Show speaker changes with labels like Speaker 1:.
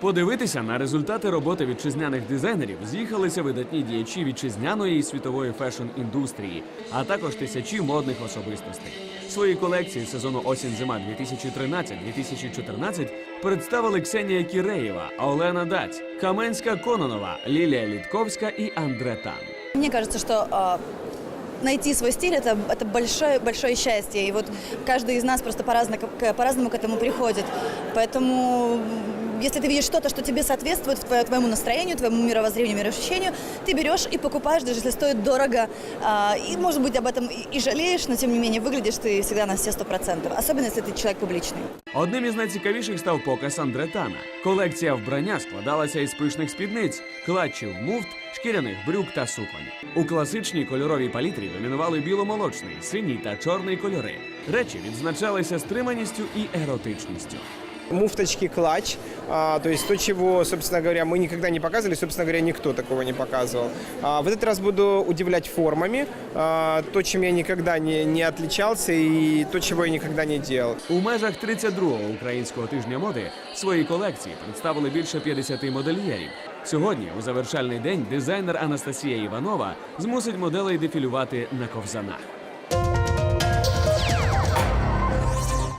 Speaker 1: Подивитися на результати роботи вітчизняних дизайнерів з'їхалися видатні діячі вітчизняної і світової фешн-індустрії, а також тисячі модних особистостей. Свої колекції сезону осінь-зима 2013-2014 представили Ксенія Кіреєва, Олена Даць, Каменська Кононова, Лілія Літковська і Андре Тан.
Speaker 2: Мне кажется, а, найти свой стиль это, это большое, большое счастье. И вот каждый из нас просто по-разному, к- по-разному к этому приходит. Поэтому м, если ты видишь что-то, что тебе соответствует твоему, твоему настроению, твоему мировоззрению, мироощущению, ты берешь и покупаешь, даже если стоит дорого. А, и, может быть, об этом и, и жалеешь, но тем не менее выглядишь ты всегда на все сто процентов. Особенно, если ты человек публичный.
Speaker 1: Одним із найцікавіших став показ Андретана. Колекція вбрання складалася із пишних спідниць, клатчів, муфт, шкіряних брюк та суконь. У класичній кольоровій палітрі домінували біломолочний, синій та чорний кольори. Речі відзначалися стриманістю і еротичністю
Speaker 3: муфточки клатч, а, то есть то, чего, собственно говоря, мы никогда не показывали, собственно говоря, никто такого не показывал. А, в этот раз буду удивлять формами, а, то, чем я никогда не, не отличался и то, чего я никогда не делал.
Speaker 1: У межах 32-го українського тижня моди свої колекції представили більше 50 модельєрів. Сьогодні, у завершальний день, дизайнер Анастасія Іванова змусить моделей дефілювати на ковзанах.